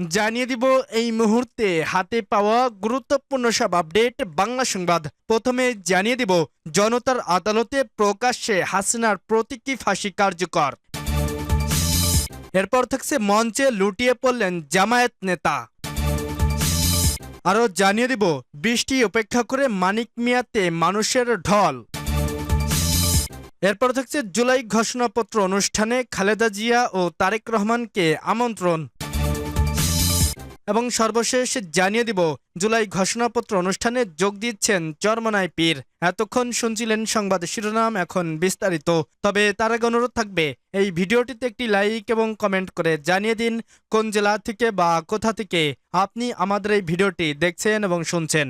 জানিয়ে দিব এই মুহূর্তে হাতে পাওয়া গুরুত্বপূর্ণ সব আপডেট বাংলা সংবাদ। প্রথমে জানিয়ে দিব, জনতার আদালতে প্রকাশ্যে হাসিনার প্রতীকী ফাঁসি কার্যকর। এরপর থাকছে মঞ্চে লুটিয়ে পড়লেন জামায়াত নেতা। আরও জানিয়ে দিব, বৃষ্টি উপেক্ষা করে মানিক মিয়াতে মানুষের ঢল। এরপর থাকছে জুলাই ঘোষণাপত্র অনুষ্ঠানে খালেদা জিয়া ও তারেক রহমানকে আমন্ত্রণ। এবং সর্বশেষ জানিয়ে দিব, জুলাই ঘোষণাপত্র অনুষ্ঠানে যোগ দিচ্ছেন চরমনায় পীর। এতক্ষণ শুনছিলেন সংবাদ শিরোনাম, এখন বিস্তারিত। তবে তার আগে অনুরোধ থাকবে, এই ভিডিওটিতে একটি লাইক এবং কমেন্ট করে জানিয়ে দিন কোন জেলা থেকে বা কোথা থেকে আপনি আমাদের এই ভিডিওটি দেখছেন এবং শুনছেন।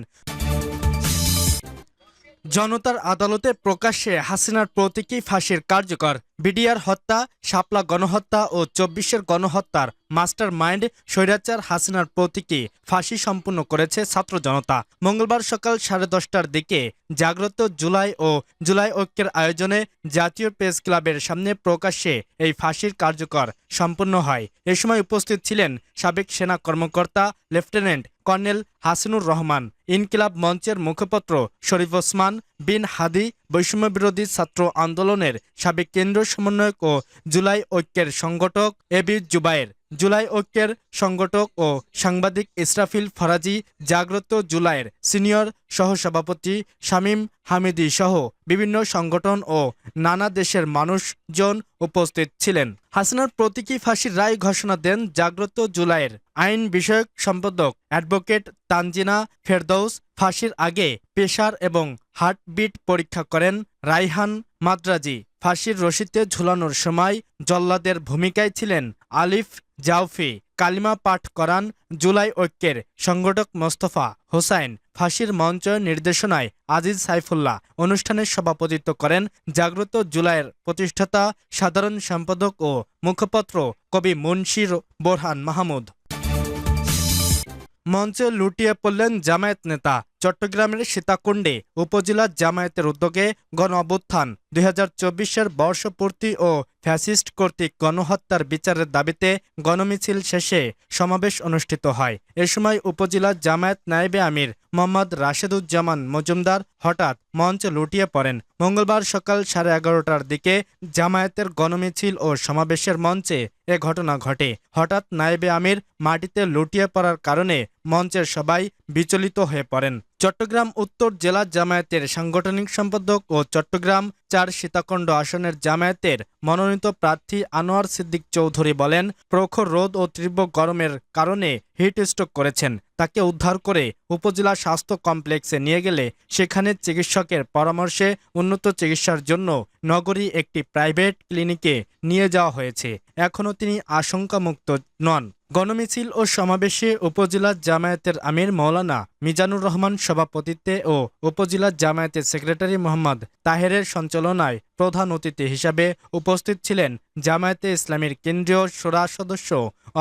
জনতার আদালতে প্রকাশ্যে হাসিনার প্রতীকী ফাঁসির কার্যকর বিডিআর হত্যা, শাপলা গণহত্যা ও চব্বিশের গণহত্যার মাস্টার মাইন্ড স্বৈরাচার হাসিনার প্রতীকী ফাঁসি সম্পূর্ণ করেছে ছাত্র জনতা। মঙ্গলবার সকাল সাড়ে দশটার দিকে জাগ্রত জুলাই ও জুলাই ঐক্যের আয়োজনে জাতীয় প্রেস ক্লাবের সামনে প্রকাশ্যে এই ফাঁসির কার্যকর সম্পূর্ণ হয়। এ সময় উপস্থিত ছিলেন সাবেক সেনা কর্মকর্তা লেফটেন্যান্ট কর্নেল হাসিনুর রহমান, ইনকিলাব মঞ্চের মুখপত্র শরীফ ওসমান বিন হাদি বৈষম্যবিরোধী ছাত্র আন্দোলনের সাবেক কেন্দ্র সমন্বয়ক ও জুলাই ঐক্যের সংগঠক এবি জুবায়ের। জুলাই ঐক্যের সংগঠক ও সাংবাদিক ইসরাফিল ফরাজি জাগ্রত জুলাইয়ের সিনিয়র সহসভাপতি শামীম হামিদি সহ বিভিন্ন সংগঠন ও নানা দেশের মানুষজন উপস্থিত ছিলেন। হাসিনার প্রতীকী ফাঁসির রায় ঘোষণা দেন জাগ্রত জুলাইয়ের আইন বিষয়ক সম্পাদক অ্যাডভোকেট তানজিনা ফেরদৌস। ফাঁসির আগে পেশার এবং হার্টবিট পরীক্ষা করেন রাইহান মাদ্রাজি ফাঁসির রশিতে ঝুলানোর সময় জল্লাদের ভূমিকায় ছিলেন আলিফ জাউফি কালিমা পাঠ করান জুলাই ঐক্যের সংগঠক মোস্তফা হোসাইন। ফাঁসির মঞ্চ নির্দেশনায় আজিজ সাইফুল্লাহ অনুষ্ঠানে সভাপতিত্ব করেন জাগ্রত জুলাইয়ের প্রতিষ্ঠাতা, সাধারণ সম্পাদক ও মুখপত্র কবি মুন্সির বোরহান মাহমুদ। মঞ্চে লুটিয়ে পড়লেন জামায়াত নেতা চট্টগ্রামের সীতাকুণ্ডে উপজেলা জামায়াতের উদ্যোগে গণ অভ্যুত্থান। দুই হাজার চব্বিশের বর্ষপূর্তি ও ফ্যাসিস্ট কর্তৃক গণহত্যার বিচারের দাবিতে গণমিছিল শেষে সমাবেশ অনুষ্ঠিত হয়। এ সময় উপজেলা জামায়াত নায়েবে আমির মোহাম্মদ রাশেদুজ্জামান মজুমদার হঠাৎ মঞ্চে লুটিয়ে পড়েন। মঙ্গলবার সকাল সাড়ে এগারোটার দিকে জামায়াতের গণমিছিল ও সমাবেশের মঞ্চে এ ঘটনা ঘটে। হঠাৎ নায়েবে আমির মাটিতে লুটিয়ে পড়ার কারণে মঞ্চের সবাই বিচলিত হয়ে পড়েন। চট্টগ্রাম উত্তর জেলা জামায়াতের সাংগঠনিক সম্পাদক ও চট্টগ্রাম চার সীতাকুণ্ড আসনের জামায়াতের মনোনীত প্রার্থী আনোয়ার সিদ্দিক চৌধুরী বলেন, প্রখর রোদ ও তীব্র গরমের কারণে হিট স্ট্রোক করেছেন। তাকে উদ্ধার করে উপজেলা স্বাস্থ্য কমপ্লেক্সে নিয়ে গেলে সেখানে চিকিৎসকের পরামর্শে উন্নত চিকিৎসার জন্য নগরী একটি প্রাইভেট ক্লিনিকে নিয়ে যাওয়া হয়েছে। এখনও তিনি আশঙ্কামুক্ত নন। গণমিছিল ও সমাবেশে উপজেলা জামায়াতের আমির মৌলানা মিজানুর রহমান সভাপতিত্বে ও উপজেলা জামায়াতের সেক্রেটারি মোহাম্মদ তাহেরের সঞ্চালনায় প্রধান অতিথি হিসাবে উপস্থিত ছিলেন জামায়াতে ইসলামীর কেন্দ্রীয় সুরা সদস্য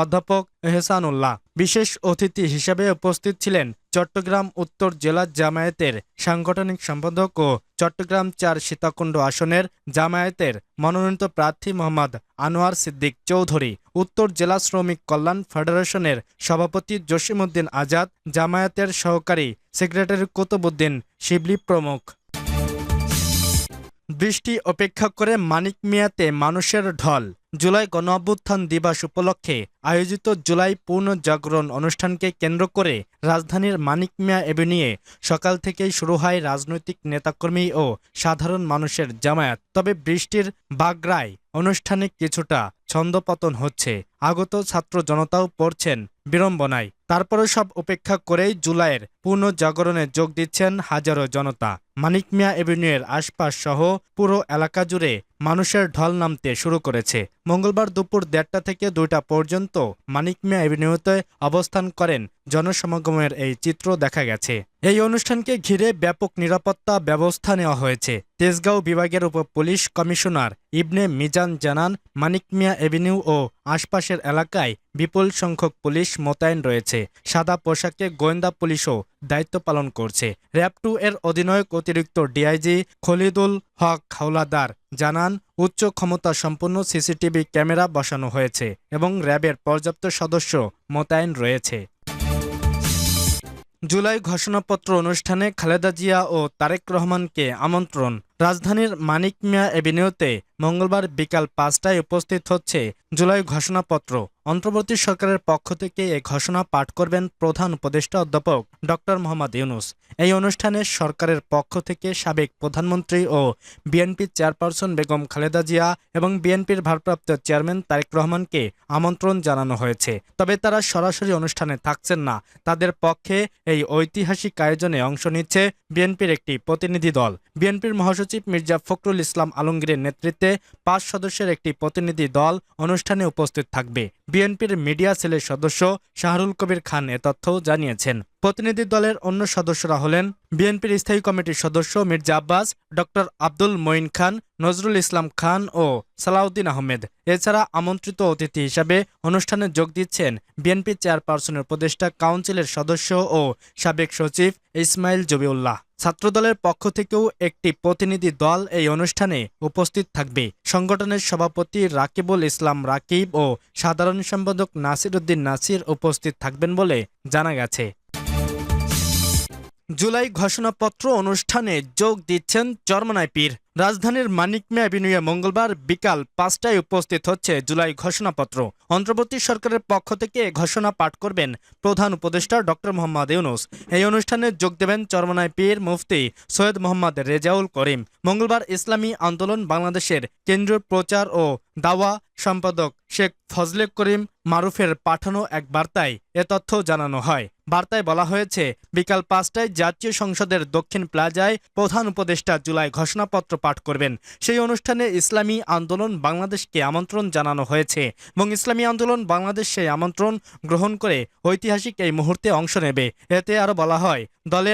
অধ্যাপক এহসানুল্লাহ। বিশেষ অতিথি হিসাবে উপস্থিত ছিলেন চট্টগ্রাম উত্তর জেলা জামায়াতের সাংগঠনিক সম্পাদক ও চট্টগ্রাম চার সীতাকুণ্ড আসনের জামায়াতের মনোনীত প্রার্থী মোহাম্মদ আনোয়ার সিদ্দিক চৌধুরী, উত্তর জেলা শ্রমিক কল্যাণ ফেডারেশনের সভাপতি জসিমউদ্দিন আজাদ, জামায়াতের সহকারী সেক্রেটারি কুতুবুদ্দিন শিবলি প্রমুখ। বৃষ্টি অপেক্ষা করে মানিক মিয়াতে মানুষের ঢল। জুলাই গণঅভ্যুত্থান দিবস উপলক্ষে আয়োজিত জুলাই পূর্ণ জাগরণ অনুষ্ঠানকে কেন্দ্র করে রাজধানীর মানিক মিয়া এভিনিউয়ে সকাল থেকেই শুরু হয় রাজনৈতিক নেতাকর্মী ও সাধারণ মানুষের জামায়াত। তবে বৃষ্টির বাগড়ায় অনুষ্ঠানে কিছুটা ছন্দপতন হচ্ছে। আগত ছাত্র জনতাও পড়ছেন বিড়ম্বনায়। তারপরে সব উপেক্ষা করেই জুলাইয়ের পূর্ণ জাগরণে যোগ দিচ্ছেন হাজারো জনতা। মানিক মিয়া এভিনিউয়ের আশপাশ সহ পুরো এলাকা জুড়ে মানুষের ঢল নামতে শুরু করেছে। মঙ্গলবার দুপুর দেড়টা থেকে দুইটা পর্যন্ত মানিক মিয়া এভিনিউতে অবস্থান করেন জনসমাগমের এই চিত্র দেখা গেছে। এই অনুষ্ঠানকে ঘিরে ব্যাপক নিরাপত্তা ব্যবস্থা নেওয়া হয়েছে। তেজগাঁও বিভাগের উপ পুলিশ কমিশনার ইবনে মিজান জানান, মানিক মিয়া এভিনিউ ও আশপাশের এলাকায় বিপুল সংখ্যক পুলিশ মোতায়েন রয়েছে। হয়েছে সাদা পোশাকে গোয়েন্দা পুলিশও দায়িত্ব পালন করছে। র্যাব টু এর অধিনায়ক অতিরিক্ত ডিআইজি খলিদুল হক হাওলাদার জানান, উচ্চ ক্ষমতা সম্পন্ন সিসিটিভি ক্যামেরা বসানো হয়েছে এবং র্যাবের পর্যাপ্ত সদস্য মোতায়েন রয়েছে। জুলাই ঘোষণাপত্র অনুষ্ঠানে খালেদা জিয়া ও তারেক রহমানকে আমন্ত্রণ রাজধানীর মানিক মিয়া এভিনিউতে মঙ্গলবার বিকাল পাঁচটায় উপস্থিত হচ্ছে জুলাই ঘোষণাপত্র। অন্তর্বর্তী সরকারের পক্ষ থেকে এ ঘোষণা পাঠ করবেন প্রধান উপদেষ্টা অধ্যাপক ডক্টর মোহাম্মদ ইউনুস। এই অনুষ্ঠানে সরকারের পক্ষ থেকে সাবেক প্রধানমন্ত্রী ও বিএনপি চেয়ারপারসন বেগম খালেদা জিয়া এবং বিএনপির ভারপ্রাপ্ত চেয়ারম্যান তারেক রহমানকে আমন্ত্রণ জানানো হয়েছে। তবে তারা সরাসরি অনুষ্ঠানে থাকছেন না। তাদের পক্ষে এই ঐতিহাসিক আয়োজনে অংশ নিচ্ছে বিএনপির একটি প্রতিনিধি দল। বিএনপির মহাসচিব মির্জা ফখরুল ইসলাম আলমগীরের নেতৃত্বে পাঁচ সদস্যের একটি প্রতিনিধি দল অনুষ্ঠানে উপস্থিত থাকবে। বিএনপির মিডিয়া সেলের সদস্য শাহরুল কবির খান এ তথ্য জানিয়েছেন। প্রতিনিধি দলের অন্য সদস্যরা হলেন বিএনপির স্থায়ী কমিটির সদস্য মির্জা আব্বাস, ডক্টর আব্দুল মঈন খান, নজরুল ইসলাম খান ও সালাউদ্দিন আহমেদ। এছাড়া আমন্ত্রিত অতিথি হিসাবে অনুষ্ঠানে যোগ দিচ্ছেন বিএনপি চেয়ারপারসনের উপদেষ্টা, কাউন্সিলের সদস্য ও সাবেক সচিব ইসমাইল জবিউল্লাহ। ছাত্রদলের পক্ষ থেকেও একটি প্রতিনিধি দল এই অনুষ্ঠানে উপস্থিত থাকবে। সংগঠনের সভাপতি রাকিবুল ইসলাম রাকিব ও সাধারণ সম্পাদক নাসির উদ্দিন নাসির উপস্থিত থাকবেন বলে জানা গেছে। জুলাই ঘোষণাপত্র অনুষ্ঠানে যোগ দিচ্ছেন চরমনায় পীর। রাজধানীর মানিক মিয়া অ্যাভিনিউয়ে মঙ্গলবার বিকাল পাঁচটায় উপস্থিত হচ্ছে জুলাই ঘোষণাপত্র। অন্তর্বর্তী সরকারের পক্ষ থেকে ঘোষণা পাঠ করবেন প্রধান উপদেষ্টা ডক্টর মোহাম্মদ ইউনুস। এই অনুষ্ঠানে যোগ দেবেন চরমনায় পীর মুফতি সৈয়দ মোহাম্মদ রেজাউল করিম। মঙ্গলবার ইসলামী আন্দোলন বাংলাদেশের কেন্দ্রীয় প্রচার ও দাওয়া সম্পাদক শেখ ফজলে করিম মারুফের পাঠানো এক বার্তায় এ তথ্য জানানো হয়। বার্তায় বলা হয়েছে, বিকাল পাঁচটায় জাতীয় সংসদের দক্ষিণ প্লাজায় প্রধান উপদেষ্টা জুলাই ঘোষণাপত্র পাঠ করবেন। সেই অনুষ্ঠানে ইসলামী আন্দোলন বাংলাদেশকে আমন্ত্রণ জানানো হয়েছে এবং ইসলামী আন্দোলন বাংলাদেশ সেই আমন্ত্রণ গ্রহণ করে ঐতিহাসিক এই মুহূর্তে অংশ নেবে। এতে আরও বলা হয়, দলের